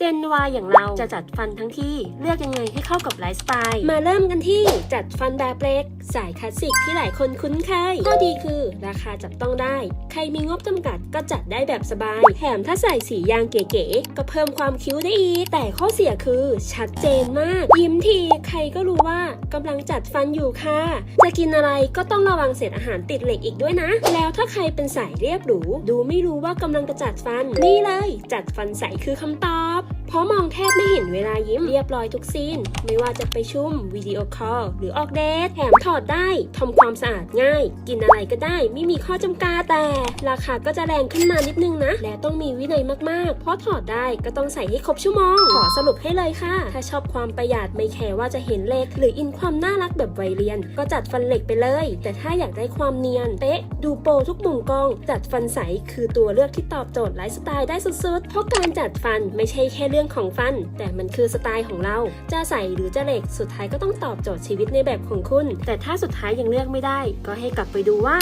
เจนวาอย่างเราจะจัดฟันทั้งที่เลือกยังไงให้เข้ากับไลฟ์สไตล์ มาเริ่มกันที่จัดฟันแบบเล็ก สายคลาสสิกที่หลายคนคุ้นเคยข้อดีคือราคาจับต้องได้ ใครมีงบจำกัดก็จัดได้แบบสบาย แถมถ้าใส่สียางเก๋ๆก็เพิ่มความคิ้วได้อีก แต่ข้อเสียคือชัดเจนมาก ยิ้มทีใครก็รู้ว่ากำลังจัดฟันอยู่ค่ะ จะกินอะไรก็ต้องระวังเศษอาหารติดเหล็กอีกด้วยนะ แล้วถ้าใครเป็นสายเรียบหรู ดูไม่รู้ว่ากำลังจะจัดฟันนี่เลย จัดฟันใสคือคำตอบ เพราะมองแทบไม่เห็นเวลายิ้มเรียบร้อยทุกซีน ไม่ว่าจะไปชุ่มวิดีโอคอลหรือออกเดทแถมถอดได้ทำความสะอาดง่าย กินอะไรก็ได้ไม่มีข้อจำกัดแต่ ราคาก็จะแรงขึ้นมานิดนึงนะ และต้องมีวินัยมากๆ เพราะถอดได้ก็ต้องใส่ให้ครบชั่วโมง ขอสรุปให้เลยค่ะ ถ้าชอบความประหยัดไม่แคร์ว่าจะเห็นเล็กหรืออินความน่ารักแบบวัยเรียน ก็จัดฟันเหล็กไปเลย แต่ถ้าอยากได้ความเนียนเป๊ะ ดูโปรทุกมุมกล้อง จัดฟันใสคือตัวเลือกที่ตอบโจทย์ไลฟ์สไตล์ได้สุดๆเพราะการจัดฟันไม่ใช่แค่เรื่องของฟัน แต่มันคือสไตล์ของเรา จะใส่หรือจะเหล็กสุดท้ายก็ต้องตอบโจทย์ชีวิตในแบบของคุณ แต่ถ้าสุดท้ายยังเลือกไม่ได้ ก็ให้กลับไปดูว่า